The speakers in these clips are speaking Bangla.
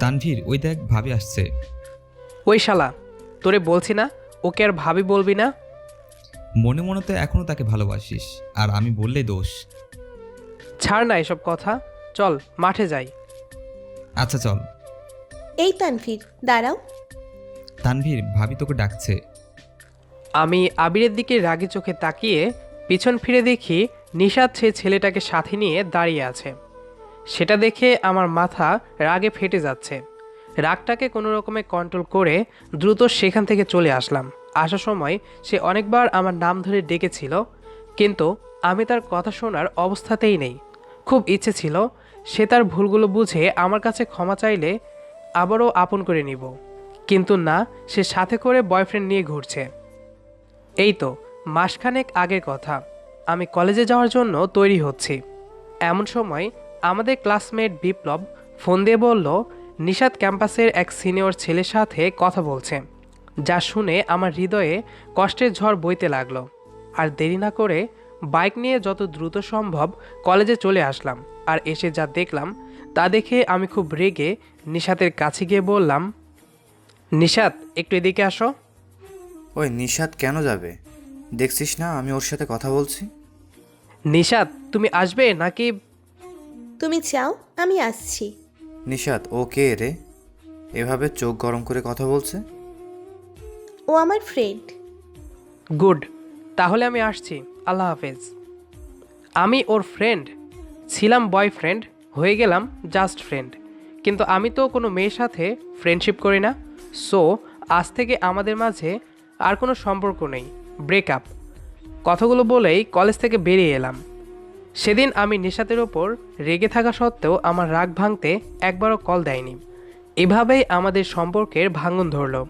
তানভীর ওই দেখ ভাবি আসছে। ওই শালা তোরে বলছি না ওকে আর ভাবি বলবি না? মনে মনে তো এখনও তাকে ভালোবাসিস আর আমি বললেই দোষ। ছাড় না এসব কথা চল মাঠে যাই। আচ্ছা চল। এই তানভীর দাঁড়াও। তানভীর ভাবি তোকে ডাকছে। আমি আবিরের দিকে রাগি চোখে তাকিয়ে পিছন ফিরে দেখি নিশাদ সে ছেলেটাকে সাথে নিয়ে দাঁড়িয়ে আছে। সেটা দেখে আমার মাথা রাগে ফেটে যাচ্ছে। রাগটাকে কোনো রকমে কন্ট্রোল করে দ্রুত সেখান থেকে চলে আসলাম। আসার সময় সে অনেকবার আমার নাম ধরে ডেকেছিল, কিন্তু আমি তার কথা শোনার অবস্থাতেই নেই। খুব ইচ্ছে ছিল সে তার ভুলগুলো বুঝে আমার কাছে ক্ষমা চাইলে আবারও আপন করে নিব। কিন্তু না, সে সাথে করে বয়ফ্রেন্ড নিয়ে ঘুরছে। এই তো, মাসখানেক আগের কথা। আমি কলেজে যাওয়ার জন্য তৈরি হচ্ছি। এমন সময় আমাদের ক্লাসমেট বিপ্লব ফোন দিয়ে বলল নিশাদ ক্যাম্পাসের এক সিনিয়র ছেলের সাথে কথা বলছে যা শুনে আমার হৃদয়ে কষ্টের ঝড় বইতে লাগল। আর দেরি না করে বাইক নিয়ে যত দ্রুত সম্ভব কলেজে চলে আসলাম আর এসে যা দেখলাম তা দেখে আমি খুব রেগে নিশাতের কাছে গিয়ে বললাম নিশাত একটু এদিকে আসো। ওই নিশাদ কেন যাবে? দেখছিস না আমি ওর সাথে কথা বলছি? নিশাত তুমি আসবে নাকি তুমি চাও আমি আসছি। নিশাদ ও কে রে? এভাবে চোখ গরম করে কথা বলছে? ও আমার ফ্রেন্ড গুড তাহলে আমি আসছি। আল্লাহ হাফেজ। আমি ওর ফ্রেন্ড ছিলাম বয়ফ্রেন্ড হয়ে গেলাম জাস্ট ফ্রেন্ড কিন্তু আমি তো কোনো মেয়ের সাথে ফ্রেন্ডশিপ করি না। সো আজ থেকে আমাদের মাঝে আর কোনো সম্পর্ক নেই। ব্রেকআপ কথাগুলো বলেই কলেজ থেকে বেরিয়ে এলাম। সেদিন আমি নিশাতের ওপর রেগে থাকা সত্ত্বেও আমার রাগ ভাঙতে একবারও কল দেয়নি। এভাবেই আমাদের সম্পর্কের ভাঙন ধরল।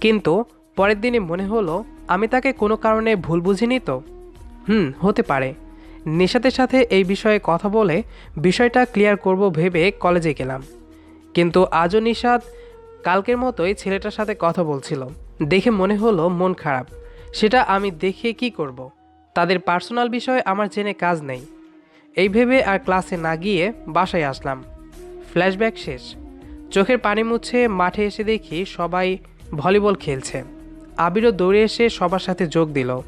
কিন্তু পরের দিনে মনে হলো, আমি তাকে কোনো কারণে ভুল বুঝিনি তো? হুম, হতে পারে। নিশাতের সাথে এই বিষয়ে কথা বলে বিষয়টা ক্লিয়ার করব ভেবে কলেজে গেলাম। কিন্তু আজও নিশাদ কালকের মতোই ছেলেটার সাথে কথা বলছিল। দেখে মনে হলো মন খারাপ। সেটা আমি দেখে কি করব। তাদের পার্সোনাল বিষয়ে আমার জেনে কাজ নেই। এই ভেবে আর ক্লাসে না গিয়ে বাসায় আসলাম। ফ্ল্যাশব্যাক শেষ। চোখের পানি মুছে মাঠে এসে দেখি সবাই ভলিবল খেলছে। আবিরও দৌড়ে এসে সবার সাথে যোগ দিল।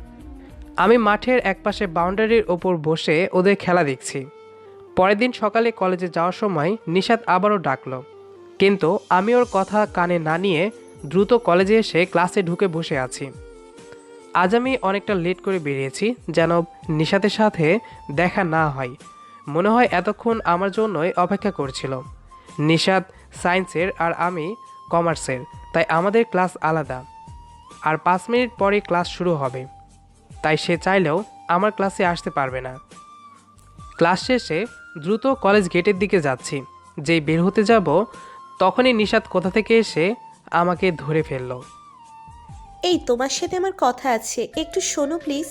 আমি মাঠের একপাশে বাউন্ডারির ওপর বসে ওদের খেলা দেখছি। পরের দিন সকালে কলেজে যাওয়ার সময় নিশাত আবারও ডাকল। কিন্তু আমি ওর কথা কানে না নিয়ে দ্রুত কলেজে এসে ক্লাসে ঢুকে বসে আছি। আজ আমি অনেকটা লেট করে বেরিয়েছি, যেন নিশাতের সাথে দেখা না হয়। মনে হয় এতক্ষণ আমার জন্যই অপেক্ষা করছিল। নিশাত সায়েন্সের আর আমি কমার্সের তাই আমাদের ক্লাস আলাদা। আর পাঁচ মিনিট পরে ক্লাস শুরু হবে। তাই সে চাইলেও আমার ক্লাসে আসতে পারবে না। ক্লাস শেষে দ্রুত কলেজ গেটের দিকে যাচ্ছি। যেই বের হতে যাব, তখনই নিশাত কোথা থেকে এসে আমাকে ধরে ফেলল। এই তোমার সাথে আমার কথা আছে। একটু শোনো প্লিজ।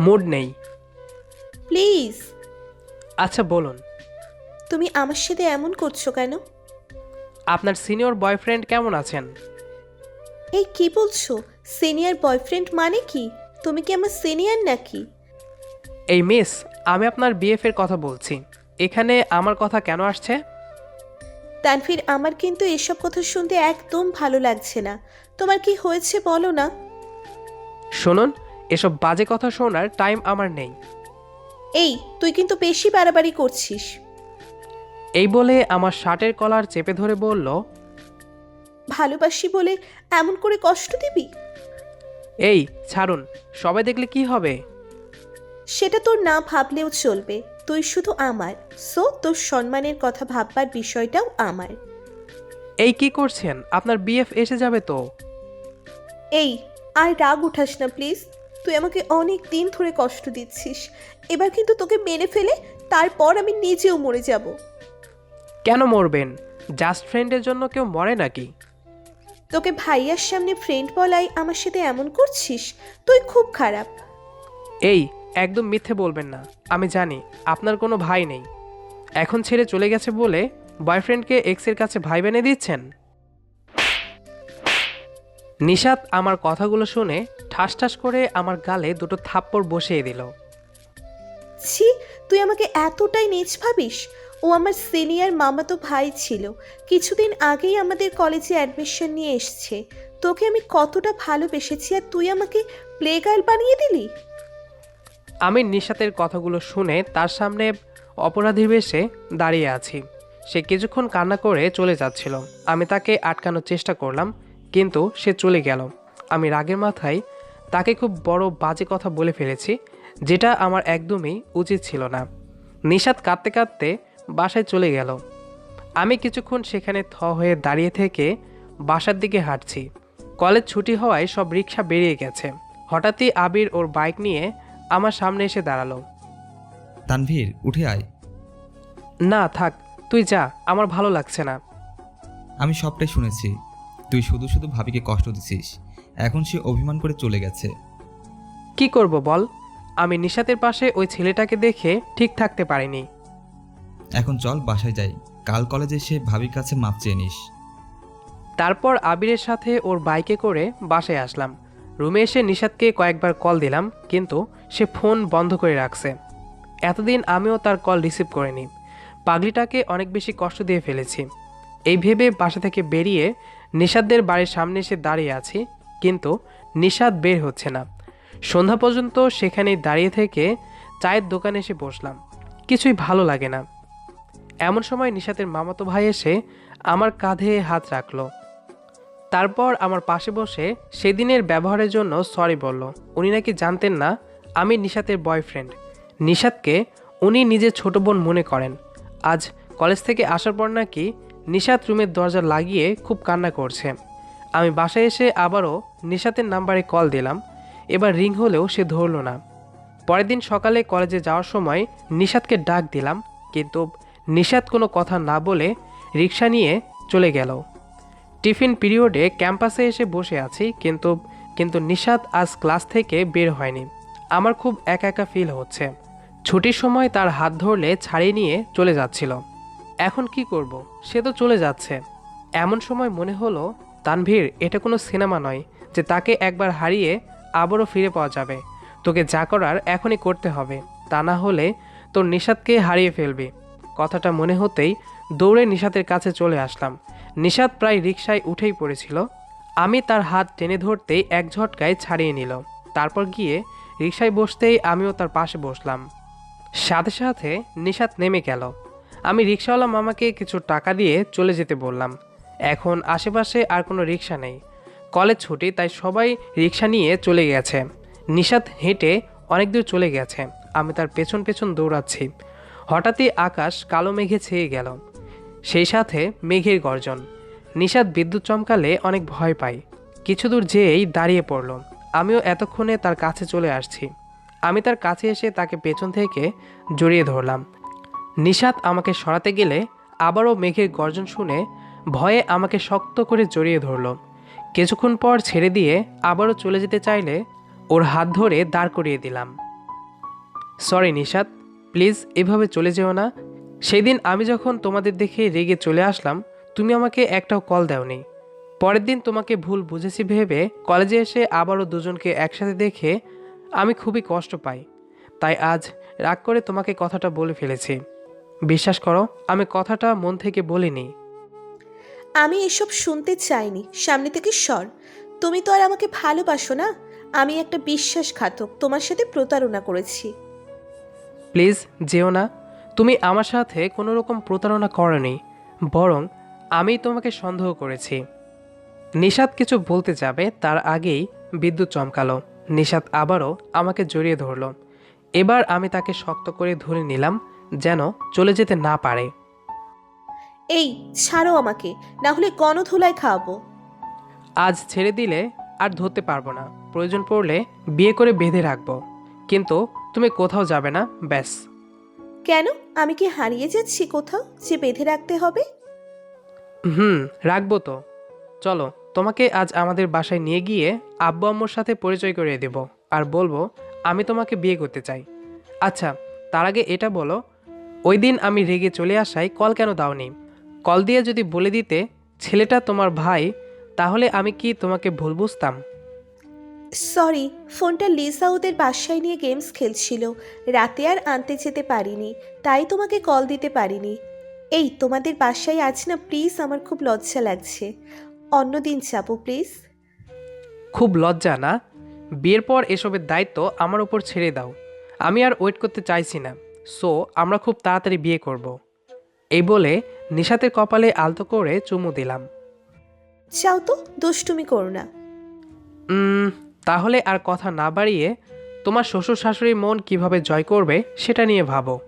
মুড নেই। প্লিজ। আচ্ছা বলুন। তুমি আমার সাথে এমন করছ কেন? আপনার সিনিয়র বয়ফ্রেন্ড কেমন আছেন? এই কি বলছো? সিনিয়র বয়ফ্রেন্ড মানে কি? তুমি কি আমার সিনিয়র নাকি? এই মিস আমি আপনার বিএফ এর কথা বলছি। এখানে আমার কথা কেন আসছে? তানভীর আমার কিন্তু এসব কথা শুনতে একদম ভালো লাগছে না। তোমার কি হয়েছে বলো না? শুনুন এসব বাজে কথা শোনার টাইম আমার নেই। এই তুই কিন্তু বেশি বাড়াবাড়ি করছিস। এই বলে আমার শার্টের কলার চেপে ধরে বলল ভালোবাসি বলে এমন করে কষ্ট দিবি? এই ছাড়ুন সবাই দেখলে কি হবে? সেটা তোর না ভাবলেও চলবে তুই শুধু আমার। সো তোর সম্মানের কথা ভাববার বিষয়টাও আমার। এই কি করছেন? আপনার বিএফ এসে যাবে তো? এই আর রাগ উঠাস না প্লিজ তুই আমাকে অনেক দিন ধরে কষ্ট দিচ্ছিস। এবার কিন্তু তোকে মেরে ফেলে তারপর আমি নিজেও মরে যাব। কেন মরবেন? জাস্ট ফ্রেন্ডের জন্য কেউ মরে নাকি? তোকে ভাইয়ার সামনে ফ্রেন্ড বলাই আমার সাথে এমন করছিস? তুই খুব খারাপ। এই একদম মিথ্যে বলবেন না। আমি জানি আপনার কোনো ভাই নেই। এখন ছেড়ে চলে গেছে বলে বয়ফ্রেন্ডকে এক্সের কাছে ভাই বেনে দিচ্ছেন? নিশাত আমার কথাগুলো শুনে ঠাস ঠাস করে আমার গালে দুটো থাপ্পড় বসিয়ে দিল। ছি তুই আমাকে এতটাই নিচ ভাবিস? ও আমার সিনিয়র মামাতো ভাই ছিল। কিছুদিন আগেই আমাদের কলেজে অ্যাডমিশন নিয়ে এসছে। তোকে আমি কতটা ভালোবেসেছি আর তুই আমাকে প্লে গার্ল বানিয়ে দিলি? আমি নিশাতের কথাগুলো শুনে তার সামনে অপরাধীর বেশে দাঁড়িয়ে আছি। সে কিছুক্ষণ কান্না করে চলে যাচ্ছিল। আমি তাকে আটকানোর চেষ্টা করলাম। কিন্তু সে চলে গেল। আমি রাগের মাথায় তাকে খুব বড় বাজে কথা বলে ফেলেছি যেটা আমার একদমই উচিত ছিল না। নিশাত কাঁদতে কাঁদতে বাসায় চলে গেল। আমি কিছুক্ষণ সেখানে থ হয়ে দাঁড়িয়ে থেকে বাসার দিকে হাঁটছি। কলেজ ছুটি হওয়ায় সব রিক্সা বেরিয়ে গেছে। হঠাৎই আবির ওর বাইক নিয়ে আমার সামনে এসে দাঁড়াল। তানভীর উঠে আয়। না থাক তুই যা আমার ভালো লাগছে না। আমি সবটাই শুনেছি। তুই শুধু শুধু ভাবিকে কষ্ট দিছিস এখন সে অভিমান করে চলে গেছে। কি করব বল? আমি নিশাতের পাশে ওই ছেলেটাকে দেখে ঠিক থাকতে পারিনি। এখন চল বাসায় যাই। কাল কলেজে এসে ভাবির কাছে মাপ চেয়ে নিস। তারপর আবিরের সাথে ওর বাইকে করে বাসায় আসলাম। রুমে এসে নিশাতকে কয়েকবার কল দিলাম কিন্তু সে ফোন বন্ধ করে রাখছে। এতদিন আমিও তার কল রিসিভ করিনি। পাগলিটাকে অনেক বেশি কষ্ট দিয়ে ফেলেছি। এই ভেবে বাসা থেকে বেরিয়ে নিষাদদের বাড়ির সামনে এসে দাঁড়িয়ে আছি, কিন্তু নিষাদ বের হচ্ছে না। সন্ধ্যা পর্যন্ত সেখানেই দাঁড়িয়ে থেকে চায়ের দোকানে এসে বসলাম। কিছুই ভালো লাগে না। এমন সময় নিষাদের মামাতো ভাই এসে আমার কাঁধে হাত রাখল। তারপর আমার পাশে বসে সেদিনের ব্যবহারের জন্য সরি বলল। উনি নাকি জানতেন না, আমি নিশাতের বয়ফ্রেন্ড নিশাতকে উনি নিজের ছোট বোন মনে করেন। আজ কলেজ থেকে আসার পর নাকি নিশাত রুমের দরজা লাগিয়ে খুব কান্না করছে। আমি বাসায় এসে আবারও নিশাতের নাম্বারে কল দিলাম। এবার রিং হলেও সে ধরলো না। পরের দিন সকালে কলেজে যাওয়ার সময় নিশাতকে ডাক দিলাম, কিন্তু নিশাত কোনো কথা না বলে রিক্সা নিয়ে চলে গেল। টিফিন পিরিয়ডে ক্যাম্পাসে এসে বসে আছি, কিন্তু কিন্তু নিশাত আজ ক্লাস থেকে বের হয়নি। আমার খুব একা একা ফিল হচ্ছে। ছুটির সময় তার হাত ধরলে ছাড়িয়ে নিয়ে চলে যাচ্ছিল। এখন কি করব? সে তো চলে যাচ্ছে। এমন সময় মনে হলো, তানভীর, এটা কোনো সিনেমা নয় যে তাকে একবার হারিয়ে আবারও ফিরে পাওয়া যাবে। তোকে যা করার এখনই করতে হবে, তা না হলে তোর নিষাদকে হারিয়ে ফেলবি। কথাটা মনে হতেই দৌড়ে নিষাদের কাছে চলে আসলাম। নিষাদ প্রায় রিক্সায় উঠেই পড়েছিল। আমি তার হাত টেনে ধরতেই এক ঝটকায় ছাড়িয়ে নিল। তারপর গিয়ে রিক্সায় বসতেই আমিও তার পাশে বসলাম। সাথে সাথে নিষাদ নেমে গেল। আমি রিক্সাওয়ালা মামাকে কিছু টাকা দিয়ে চলে যেতে বললাম। এখন আশেপাশে আর কোনো রিক্সা নেই। কলেজ ছুটি, তাই সবাই রিক্সা নিয়ে চলে গেছে। নিষাদ হেঁটে অনেক দূর চলে গেছে। আমি তার পেছন পেছন দৌড়াচ্ছি। হঠাৎই আকাশ কালো মেঘে ছেয়ে গেল। সেই সাথে মেঘের গর্জন। নিষাদ বিদ্যুৎ চমকালে অনেক ভয় পাই কিছু দূর যেয়েই দাঁড়িয়ে পড়ল। আমিও এতক্ষণে তার কাছে চলে আসছি। আমি তার কাছে এসে তাকে পেছন থেকে জড়িয়ে ধরলাম। নিষাদ আমাকে সরাতে গেলে আবারও মেঘের গর্জন শুনে ভয়ে আমাকে শক্ত করে জড়িয়ে ধরল। কিছুক্ষণ পর ছেড়ে দিয়ে আবারও চলে যেতে চাইলে ওর হাত ধরে দাঁড় করিয়ে দিলাম। সরি নিষাদ প্লিজ এভাবে চলে যেও না। সেদিন আমি যখন তোমাদের দেখে রেগে চলে আসলাম, তুমি আমাকে একটাও কল দাওনি। পরের দিন তোমাকে ভুল বুঝেছি ভেবে কলেজে এসে আবারও দুজনকে একসাথে দেখে আমি খুবই কষ্ট পাই। তাই আজ রাগ করে তোমাকে কথাটা বলে ফেলেছি। বিশ্বাস করো আমি কথাটা মন থেকে বলিনি। আমি এসব শুনতে চাইনি সামনে থেকে সর। তুমি তো আর আমাকে ভালোবাসো না। আমি একটা বিশ্বাসঘাতক তোমার সাথে প্রতারণা করেছি। প্লিজ যেও না। তুমি আমার সাথে কোনো রকম প্রতারণা করনি বরং আমি তোমাকে সন্দেহ করেছি। নিষাদ কিছু বলতে যাবে তার আগেই বিদ্যুৎ চমকালো। নিষাদ আবারও আমাকে জড়িয়ে ধরলো। এবার আমি তাকে শক্ত করে ধরে নিলাম যেন চলে যেতে না পারে। এই ছাড়ো আমাকে না হলে গণধুলায় খাওয়াবো। আজ ছেড়ে দিলে আর ধরতে পারব না। প্রয়োজন পড়লে বিয়ে করে বেঁধে রাখব। কিন্তু তুমি কোথাও যাবে না ব্যাস। কেন? আমি কি হারিয়ে যাচ্ছি কোথাও যে বেঁধে রাখতে হবে? হুম রাখব তো। চলো তোমাকে আজ আমাদের বাসায় নিয়ে গিয়ে আব্বু আম্মুর সাথে পরিচয় করিয়ে দেব। আর বলব আমি তোমাকে বিয়ে করতে চাই। আচ্ছা তার আগে এটা বলো ওই দিন আমি রেগে চলে আসায় কল কেন দাওনি? কল দিয়ে যদি বলে দিতে ছেলেটা তোমার ভাই তাহলে আমি কি তোমাকে ভুল বুঝতাম? সরি ফোনটা লিসা ওদের বাসায় নিয়ে গেমস খেলছিল। রাতে আর আনতে যেতে পারিনি তাই তোমাকে কল দিতে পারিনি। এই তোমাদের বাসায় আজ না প্লিজ আমার খুব লজ্জা লাগছে। অন্য দিন যাব প্লিজ। খুব লজ্জা না? বিয়ের পর এসবের দায়িত্ব আমার উপর ছেড়ে দাও। আমি আর ওয়েট করতে চাইছি না। সো আমরা খুব তাড়াতাড়ি বিয়ে করব। এই বলে নিশাতের কপালে আলতো করে চুমু দিলাম। যাও তো দুষ্টুমি করো না। উম, তাহলে আর কথা না বাড়িয়ে তোমার শ্বশুর শাশুড়ির মন কীভাবে জয় করবে সেটা নিয়ে ভাবো।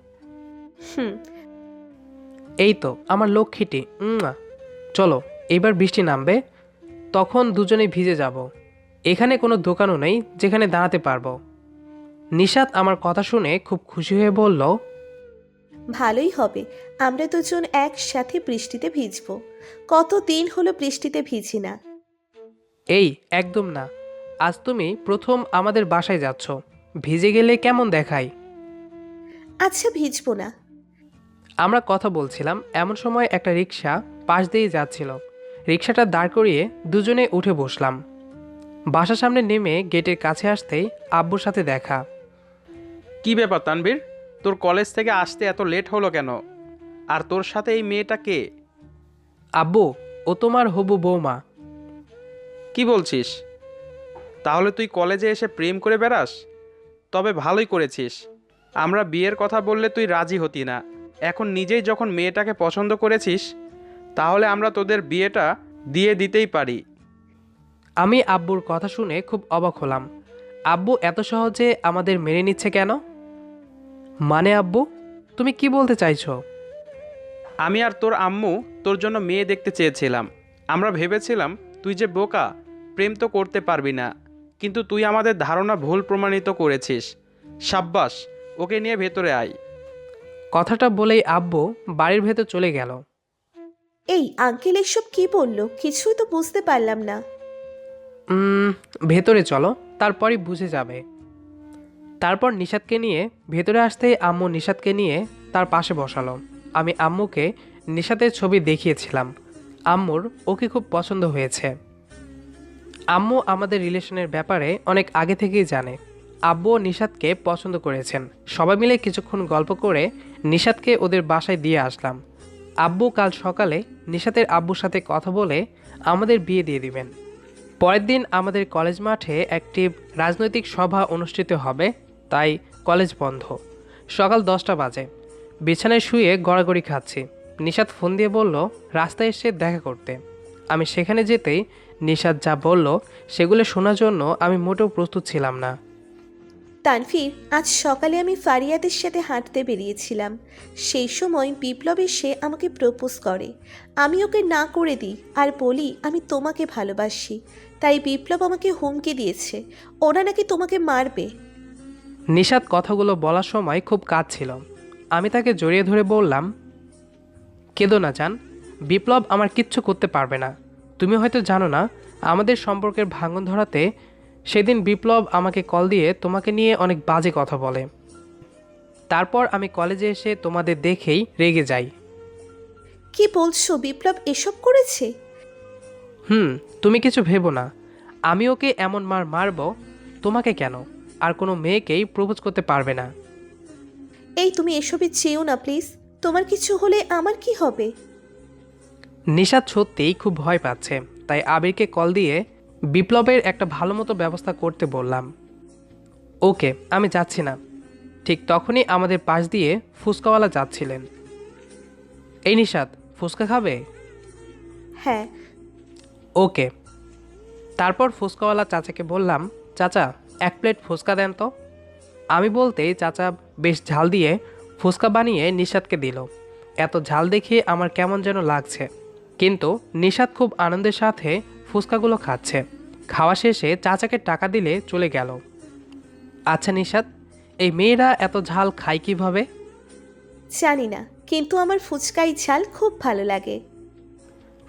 হুম। এই তো আমার লক্ষ্মীটি উম্মা। চলো এবার বৃষ্টি নামবে তখন দুজনেই ভিজে যাব। এখানে কোনো দোকানও নেই যেখানে দাঁড়াতে পারব। নিশাত আমার কথা শুনে খুব খুশি হয়ে বলল ভালোই হবে আমরা দুজন একসাথে বৃষ্টিতে ভিজবো। কত দিন হলো বৃষ্টিতে ভিজি না। এই একদম না আজ তুমি প্রথম আমাদের বাসায় যাচ্ছ ভিজে গেলে কেমন দেখায়? আচ্ছা ভিজবো না। আমরা কথা বলছিলাম এমন সময় একটা রিক্সা পাশ দিয়ে যাচ্ছিল। রিক্সাটা দাঁড় করিয়ে দুজনে উঠে বসলাম। বাসার সামনে নেমে গেটের কাছে আসতেই আব্বুর সাথে দেখা। কি ব্যাপার তানবীর তোর কলেজ থেকে আসতে এত লেট হলো কেন? আর তোর সাথে এই মেয়েটা কে? আব্বু ও তোমার হবু বৌমা। কি বলছিস? তাহলে তুই কলেজে এসে প্রেম করে বেড়াস? তবে ভালোই করেছিস। আমরা বিয়ের কথা বললে তুই রাজি হতি না। এখন নিজেই যখন মেয়েটাকে পছন্দ করেছিস তাহলে আমরা তোদের বিয়েটা দিয়ে দিতেই পারি। আমি আব্বুর কথা শুনে খুব অবাক হলাম। আব্বু এত সহজে আমাদের মেনে নিচ্ছে কেন? মানে আব্বু তুমি কি বলতে চাইছো? আমি আর তোর আম্মু তোর জন্য মেয়ে দেখতে চেয়েছিলাম। আমরা ভেবেছিলাম তুই যে বোকা প্রেম তো করতে পারবি না। কিন্তু তুই আমাদের ধারণা ভুল প্রমাণিত করেছিস। সাব্বাস ওকে নিয়ে ভেতরে আয়। কথাটা বলেই আব্বু বাড়ির ভেতর চলে গেল। এই আঙ্কেল এসব কি বলল? কিছুই তো বুঝতে পারলাম না। উম, ভেতরে চলো তারপরই বুঝে যাবে। তারপর নিষাদকে নিয়ে ভেতরে আসতেই আম্মু নিষাদকে নিয়ে তার পাশে বসালো। আমি আম্মুকে নিষাদের ছবি দেখিয়েছিলাম। আম্মুর ওকে খুব পছন্দ হয়েছে। আম্মু আমাদের রিলেশনের ব্যাপারে অনেক আগে থেকেই জানে। আব্বু ও নিষাদকে পছন্দ করেছেন। সবাই মিলে কিছুক্ষণ গল্প করে নিষাদকে ওদের বাসায় দিয়ে আসলাম। আব্বু কাল সকালে নিষাদের আব্বুর সাথে কথা বলে আমাদের বিয়ে দিয়ে দিবেন। পরের দিন আমাদের কলেজ মাঠে একটি রাজনৈতিক সভা অনুষ্ঠিত হবে। তাই কলেজ বন্ধ। সকাল দশটা বাজে। বিছানায় শুয়ে গড়াগড়ি খাচ্ছি। নিশাদ ফোন দিয়ে বলল, রাস্তায় এসে দেখা করতে। আমি সেখানে যেতেই নিশাদ যা বলল, সেগুলো শোনার জন্য আমি মোটেও প্রস্তুত ছিলাম না। তানভীর, আজ সকালে আমি ফারিয়াদের সাথে হাঁটতে বেরিয়েছিলাম। সেই সময় বিপ্লব এসে আমাকে প্রপোজ করে। আমি ওকে না করে দিই, আর বলি, আমি তোমাকে ভালোবাসি। তাই বিপ্লব আমাকে হুমকি দিয়েছে। ওরা নাকি তোমাকে মারবে। নিশাদ কথাগুলো বলার সময় খুব কাজ ছিল। আমি তাকে জড়িয়ে ধরে বললাম কেঁদো না জান বিপ্লব আমার কিচ্ছু করতে পারবে না। তুমি হয়তো জানো না আমাদের সম্পর্কের ভাঙন ধরাতে সেদিন বিপ্লব আমাকে কল দিয়ে তোমাকে নিয়ে অনেক বাজে কথা বলে। তারপর আমি কলেজে এসে তোমাদের দেখেই রেগে যাই। কি বলছো বিপ্লব এসব করেছে? হুম তুমি কিছু ভেবো না। আমি ওকে এমন মার মারবো তোমাকে কেন? আর কোনো মেয়েকেই প্রপোজ করতে পারবে না। এই তুমি এসবে চেয়েও না প্লিজ। তোমার কিছু হলে আমার কি হবে? নিশাদ সত্যিই খুব ভয় পাচ্ছে তাই আবিরকে কল দিয়ে বিপ্লবের একটা ভালো মতো ব্যবস্থা করতে বললাম। ওকে আমি যাচ্ছি না। ঠিক তখনই আমাদের পাশ দিয়ে ফুচকাওয়ালা যাচ্ছিলেন। এই নিশাদ ফুচকা খাবে? হ্যাঁ। ওকে। তারপর ফুচকাওয়ালা চাচাকে বললাম চাচা এক প্লেট ফুচকা দেন তো। আমি বলতেই চাচা বেশ ঝাল দিয়ে ফুচকা বানিয়ে নিষাদকে দিল। এত ঝাল দেখে আমার কেমন যেন লাগছে। কিন্তু নিষাদ খুব আনন্দের সাথে ফুচকাগুলো খাচ্ছে। খাওয়া শেষে চাচাকে টাকা দিলে চলে গেল। আচ্ছা নিষাদ এই মেয়েরা এত ঝাল খায় কীভাবে? জানি না কিন্তু আমার ফুচকাই ঝাল খুব ভালো লাগে।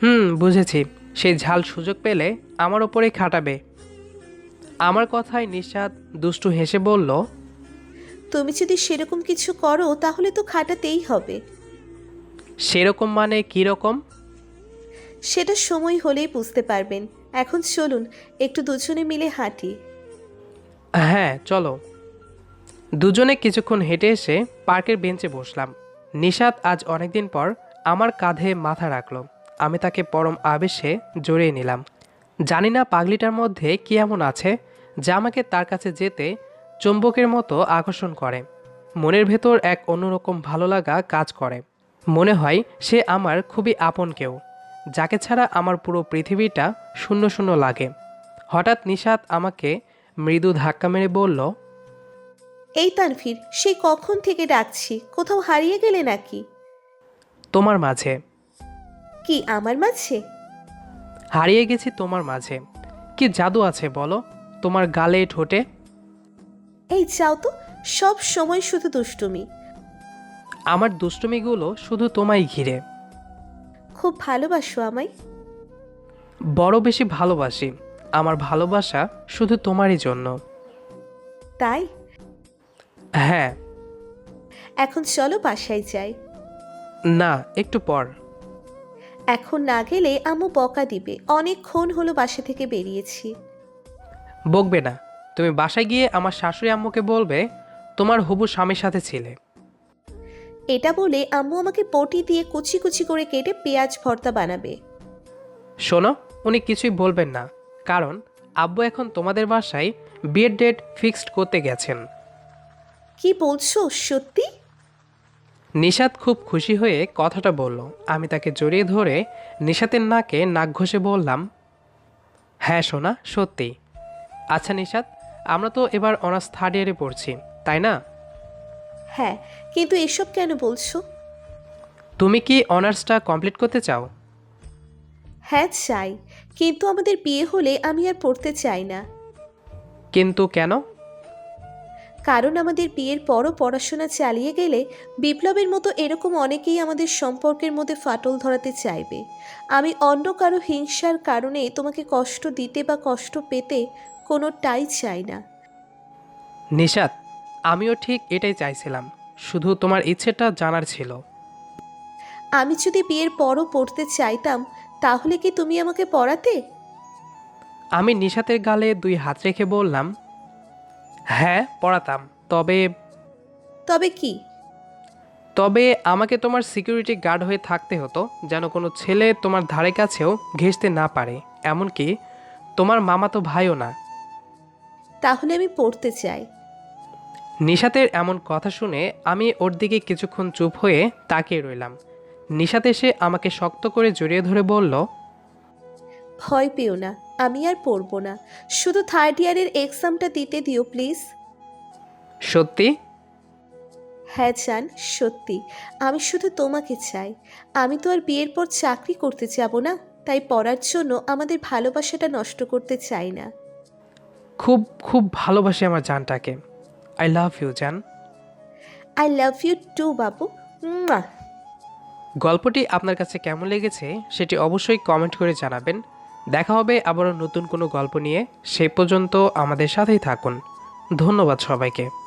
হুম বুঝেছি। সেই ঝাল সুযোগ পেলে আমার ওপরেই খাটাবে। আমার কথায় নিষাদ দুষ্টু হেসে বলল তুমি যদি সেরকম কিছু করো তাহলে তো খাটাতেই হবে। সেরকম মানে কীরকম সেটা সময় হলেই বুঝতে পারবেন। এখন চলুন একটু দুজনে মিলে হাঁটি। হ্যাঁ চলো। দুজনে কিছুক্ষণ হেঁটে এসে পার্কের বেঞ্চে বসলাম। নিশাদ আজ অনেকদিন পর আমার কাঁধে মাথা রাখল। আমি তাকে পরম আবেশে জড়িয়ে নিলাম। জানি না পাগলিটার মধ্যে কি এমন আছে যা আমাকে তার কাছে যেতে চুম্বকের মতো আকর্ষণ করে। মনের ভেতর এক অন্যরকম ভালো লাগা কাজ করে। মনে হয় সে আমার খুবই আপন কেউ যাকে ছাড়া আমার পুরো পৃথিবীটা শূন্য শূন্য লাগে। হঠাৎ নিশাত আমাকে মৃদু ধাক্কা মেরে বলল এই তানভীর সে কখন থেকে ডাকছি? কোথাও হারিয়ে গেলে নাকি? তোমার মাঝে। কি আমার মাঝে? হারিয়ে গেছি তোমার মাঝে। কি জাদু আছে বলো? তোমার গালে ঠোঁটে? এই চাও তো সব সময় শুধু দুষ্টুমি। আমার দুষ্টুমিগুলো শুধু তোমায় ঘিরে। খুব ভালোবাসো আমায়। বড় বেশি ভালোবাসি আমার ভালোবাসা শুধু তোমারই জন্য। তাই? হ্যাঁ। এখন চলো বাসায় যাই। না একটু পর। এখন না গেলে আম্মু বকা দিবে। অনেকক্ষণ হলো বাসা থেকে বেরিয়েছি। বকবে না। তুমি বাসায় গিয়ে আমার শাশুড়ি আম্মুকে বলবে তোমার হবু স্বামীর সাথে ছিলে। এটা বলে আম্মু আমাকে পটি দিয়ে কুচি কুচি করে কেটে পেঁয়াজ ভর্তা বানাবে। শোনো উনি কিছুই বলবেন না কারণ আব্বু এখন তোমাদের বাসায় বিয়ের ডেট ফিক্সড করতে গেছেন। কি বলছো সত্যি? নিশাত খুব খুশি হয়ে কথাটা বলল। আমি তাকে জড়িয়ে ধরে নিশাতের নাকে নাক ঘষে বললাম হ্যাঁ সোনা সত্যি। আচ্ছা নিশাত আমরা তো এবার অনার্স থার্ড ইয়ারে পড়ছি তাই না? হ্যাঁ কিন্তু এসব কেন বলছো? তুমি কি অনার্সটা কমপ্লিট করতে চাও? হ্যাঁ চাই কিন্তু আমাদের বিয়ে হলে আমি আর পড়তে চাই না। কিন্তু কেন? কারণ আমাদের বিয়ের পরও পড়াশোনা চালিয়ে গেলে বিপ্লবের মতো এরকম অনেকেই আমাদের সম্পর্কের মধ্যে ফাটল ধরাতে চাইবে। আমি অন্য কারও হিংসার কারণে তোমাকে কষ্ট দিতে বা কষ্ট পেতে কোনোটাই চাই না। নিশাত আমিও ঠিক এটাই চাইছিলাম শুধু তোমার ইচ্ছেটা জানার ছিল। আমি যদি বিয়ের পরও পড়তে চাইতাম তাহলে কি তুমি আমাকে পড়াতে? আমি নিশাতের গালে দুই হাত রেখে বললাম হ্যাঁ পড়াতাম। তবে তবে কি? তবে আমাকে তোমার সিকিউরিটি গার্ড হয়ে থাকতে হতো যেন কোনো ছেলে তোমার ধারে কাছেও ঘেঁষতে না পারে। এমনকি তোমার মামা তো ভাইও না। তাহলে আমি পড়তে চাই। নিশাতের এমন কথা শুনে আমি ওর দিকে কিছুক্ষণ চুপ হয়ে তাকিয়ে রইলাম। নিশাত এসে আমাকে শক্ত করে জড়িয়ে ধরে বলল ভয় পেও না। আমি আর পড়ব না। শুধু থার্ড ইয়ারের এক্সামটা দিতে দিও প্লিজ সত্যি? হ্যাঁ চান সত্যি। আমি শুধু তোমাকে চাই। আমি তো আর বিয়ের পর চাকরি করতে যাব না তাই পড়ার জন্য আমাদের ভালোবাসাটা নষ্ট করতে চাই না। খুব খুব ভালোবাসি আমার জানটাকে। আই লাভ ইউ জান। আই লাভ ইউ টু বাবু। মুয়া। গল্পটি আপনার কাছে কেমন লেগেছে সেটি অবশ্যই কমেন্ট করে জানাবেন। দেখা হবে আবারও নতুন কোনো গল্প নিয়ে। সে পর্যন্ত আমাদের সাথেই থাকুন। ধন্যবাদ সবাইকে।